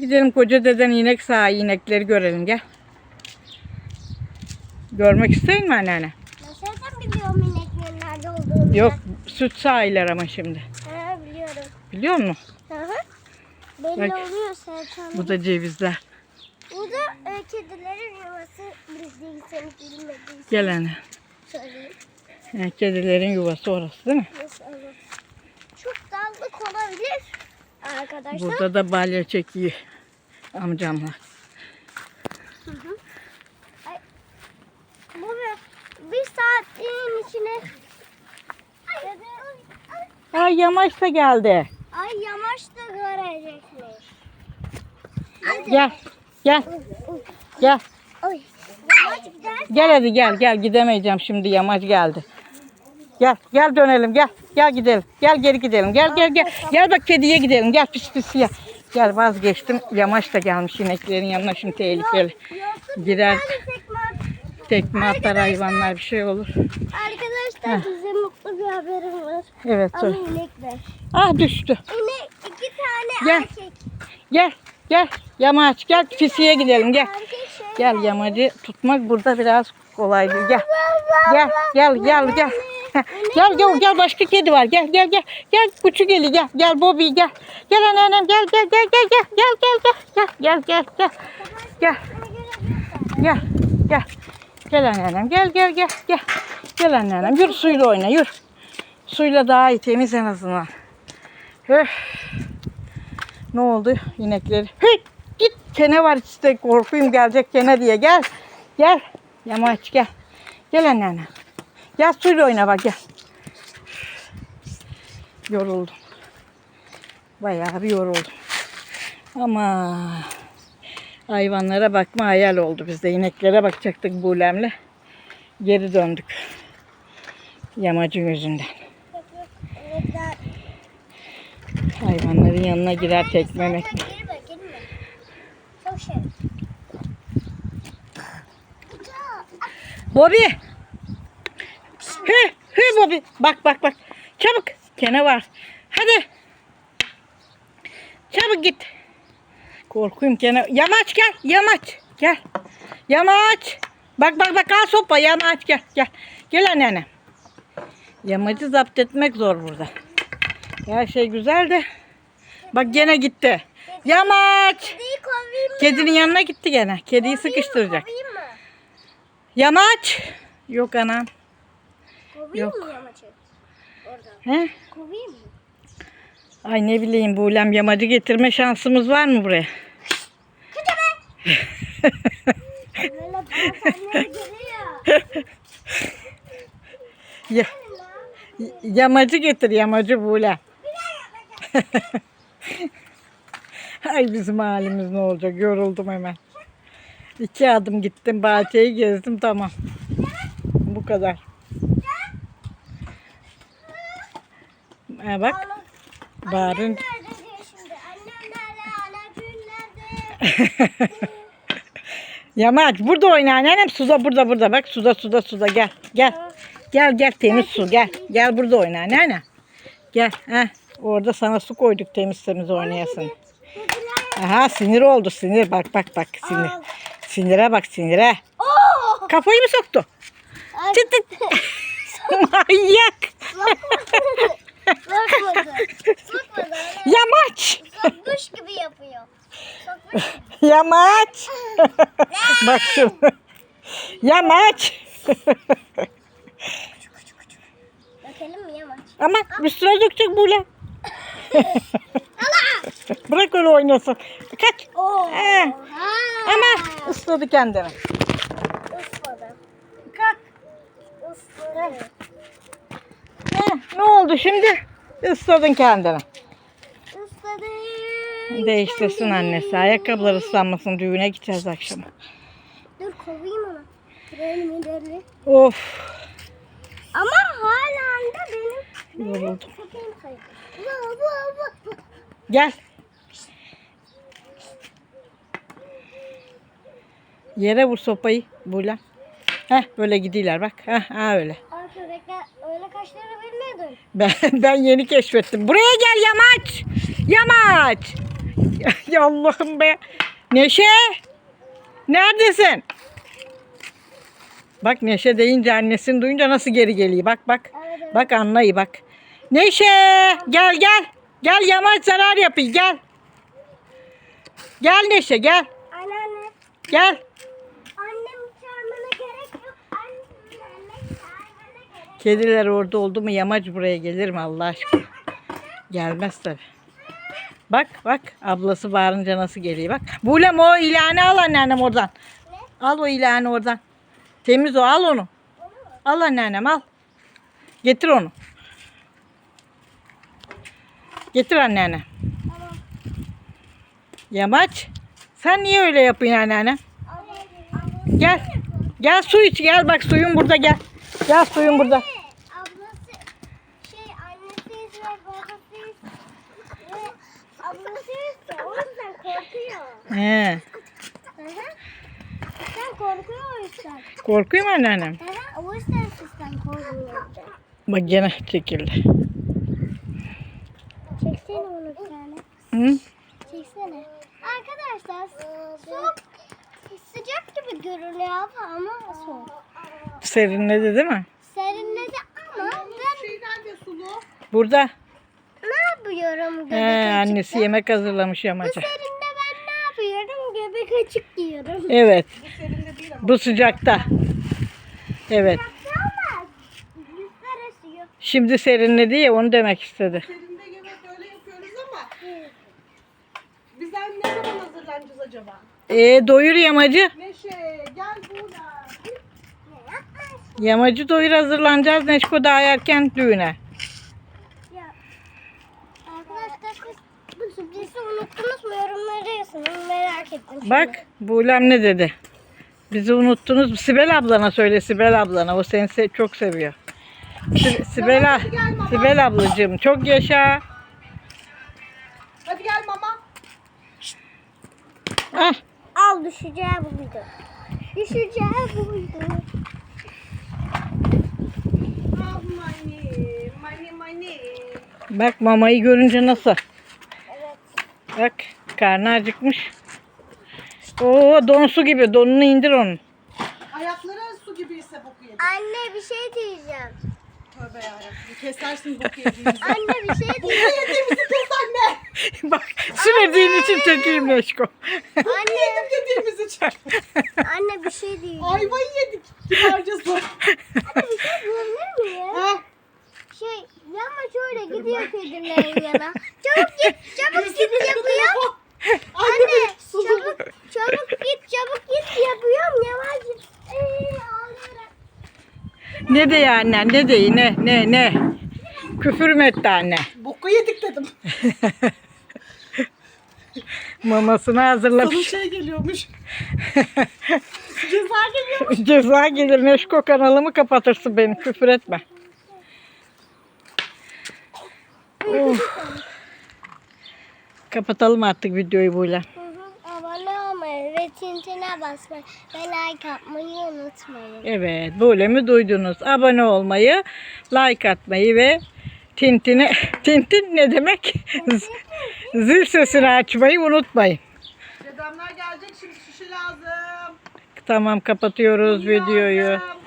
Gidelim koca deden inek sağı inekleri görelim gel. Görmek isteyin mi anneanne? Sen biliyorum ineklerin nerede olduğunu. Yok süt sahiler ama şimdi. Ha biliyorum. Biliyor musun? Hı hı. Belli Bak. oluyor Serkan. Bu da cevizler. Bu da e, kedilerin yuvası. Bildiğin bilmediğin Gel anne. söyleyeyim. Ha, Kedilerin yuvası orası değil mi? Nasıl olur? Çok dallık olabilir arkadaşlar. Burada da balya çekiyor amcamla. Bu bir, saatliğin içine Ay, Ay yamaç da geldi. ay yamaç da görecekmiş. Gel. Gel. Gel. Oy. Yamaç gider. Gel hadi gel gel gidemeyeceğim şimdi yamaç geldi. Gel gel dönelim gel. Gel gidelim. Gel geri gidelim. Gel gel gel. Gel bak kediye gidelim. Gel pis pis ya. Gel vazgeçtim. Yamaç da gelmiş ineklerin yanına şimdi tehlikeli. Bir tekme atar hayvanlar bir şey olur. Arkadaşlar size mutlu bir haberim var. Evet Ama inekler. Ah düştü. İnek iki tane Gel. erkek. Gel gel. Yamaç gel pisiye gidelim gel. Şey. Gel yamacı tutmak burada biraz kolay değil. Gel. Gel gel gel gel. Heh, Gel gel gel başka kedi var. Gel gel gel. Gel küçük eli gel. Gel Bobby gel. Gel anneannem gel gel gel gel gel gel gel gel gel gel gel gel gel gel gel anneannem gel gel gel gel gel anneannem yürü suyla oyna yürü suyla daha iyi temiz en azından Öf. ne oldu inekleri Hıy, git kene var işte korkuyum gelecek kene diye gel gel yamaç gel gel anneannem gel suyla oyna bak gel yoruldum bayağı bir yoruldum ama hayvanlara bakma hayal oldu bizde. İneklere bakacaktık bulemle. Geri döndük. Yamacın yüzünden. Hayvanların yanına girer tekmemek. Girme girme. Çok şey. Bobby! Hı, hı Bobby. Bak bak bak. Çabuk. Kene var. Hadi. Çabuk git. Korkuyum kene. Yamaç gel. Yamaç. Gel. Yamaç. Bak bak bak al sopa. Yamaç gel. Gel. Gel anneanne. Yamacı zapt etmek zor burada. Her şey güzel de. Bak gene gitti. Yamaç. Kedinin yanına gitti gene. Kediyi sıkıştıracak. Yamaç. Yok anam. Kovayım Yok. mı yamaçı? Orada. He? Kovayım mı? Ay ne bileyim buğlem yamacı getirme şansımız var mı buraya? Böyle bazenler geliyor. Ya, yamacı getir yamacı buğlem. Ay bizim halimiz ne olacak? Yoruldum hemen. İki adım gittim bahçeyi gezdim tamam. Bu kadar. Ha bak bağırın. Nerede diyor şimdi? Annem nerede? Nerede? Yamaç burada oyna anneannem suda burada burada bak suda suda suda gel gel. Gel gel temiz su gel. Gel burada oyna anneanne. Gel. Heh. Orada sana su koyduk temiz temiz oynayasın. Aha sinir oldu sinir bak bak bak sinir. Sinire bak sinire. Kafayı mı soktu? Ay, Tıt tıt. Manyak. Sokmadı. Sokmadı. Anne. Yamaç. Sokmuş gibi yapıyor. Sokmuş Yamaç. bak şimdi. Yamaç. Bakalım mı yamaç? Ama üstüne dökecek böyle. Bırak öyle oynasın. Kaç. Oo. Ha. Ama ısladı kendini. Ismadı. Kalk. Ismadı. Heh, ne oldu şimdi? Isladın kendini. Değiştirsin annesi. Ayakkabılar ıslanmasın. Düğüne gideceğiz akşam. Dur kovayım onu. Girelim ileri. Of. Ama hala da benim Yoruldum. köpeğim kaydı. Bu. Gel. Yere vur sopayı. Bula. Heh böyle gidiyorlar bak. Heh ha öyle. Köpekler öyle kaşları bilmiyordum. Ben, ben yeni keşfettim. Buraya gel yamaç. Yamaç. Ya Allah'ım be. Neşe. Neredesin? Bak Neşe deyince annesini duyunca nasıl geri geliyor. Bak bak. Bak anlayı bak. Neşe gel gel. Gel yamaç zarar yapıyor gel. Gel Neşe gel. Anneanne. Gel. Annem çağırmana gerek yok. Annem çağırmana gerek Kediler orada oldu mu yamaç buraya gelir mi Allah aşkına? Gelmez tabi. Bak bak ablası bağırınca nasıl geliyor bak. Bulem o ilanı al anneannem oradan. Al o ilanı oradan. Temiz o al onu. Al anneannem al. Getir onu. Getir anneanne. Yamaç. Sen niye öyle yapıyorsun anneanne? Gel. Gel su iç gel bak suyun burada gel. Gel suyun burada. Ablası şey annesiyiz ve babasıyız. Ve ablasıyız da o yüzden korkuyor. He. Hı hı. Sen korkuyor o yüzden. Korkuyor mu anneannem? Hı hı. O yüzden sizden korkuyor. Bak gene çekildi. Çeksene onu bir tane. Hı? Çeksene. Arkadaşlar soğuk sıcak gibi görünüyor ama soğuk. Serinledi değil mi? Serinledi ama ben Burada. ne yapıyorum göbek He, açıkta? annesi yemek hazırlamış Bu yamaca. ne açık yiyorum. Evet. Bu sıcakta. Evet. Ama. Şimdi serinledi ya onu demek istedi. Serinde yemek öyle yapıyoruz ama biz ne zaman hazırlanacağız acaba? E doyur yamacı. Neşe gel burada. Yamacı doyur hazırlanacağız Neşko daha erken düğüne. Ya. Arkadaşlar siz bu sürprizi unuttunuz mu? Yorumlara yazın. Merak ettim. şimdi. Bak Buğlem ne dedi? Bizi unuttunuz mu? Sibel ablana söyle Sibel ablana. O seni se- çok seviyor. Si- Sibel, a- Sibel ablacığım çok yaşa. Hadi gel mama. Ah, Al düşeceği buydu. Düşeceği buydu. Ah mani, mani mani. bak mamayı görünce nasıl? Bak karnı acıkmış. Oo donsu gibi. Donunu indir onun. Ayakları su gibiyse boku yedi. Anne bir şey diyeceğim. Tövbe yarabbim. Kesersin boku yediğimizi. Anne bir şey boku diyeceğim. yediğimizi kes anne. Bak sürediğin için çekeyim Neşko. Anne, Yedim dediğimizi çık. anne bir şey diyeceğim. Ayvayı yedik. Kibarcası. Anne bir şey? Şey yanma şöyle gidiyor kedilerin yana. Çabuk git çabuk git yapıyor. Anne çabuk çabuk git çabuk git yapıyorum yavaş git. Ee. Ne de ya annen ne de ne ne ne. Küfür mü etti anne? Boku yedik dedim. Mamasını Sana hazırlamış. şey geliyormuş. Ceza geliyor. Ceza gelir Neşko kanalımı kapatırsın beni küfür etme. Kapatalım artık videoyu böyle. Hı hı, Abone olmayı ve tintine basmayı ve like atmayı unutmayın. Evet böyle mi duydunuz? Abone olmayı, like atmayı ve tintini, tintin ne demek? Zil sesini açmayı unutmayın. Dedemler gelecek şimdi şişe lazım. Tamam kapatıyoruz videoyu. Lazım.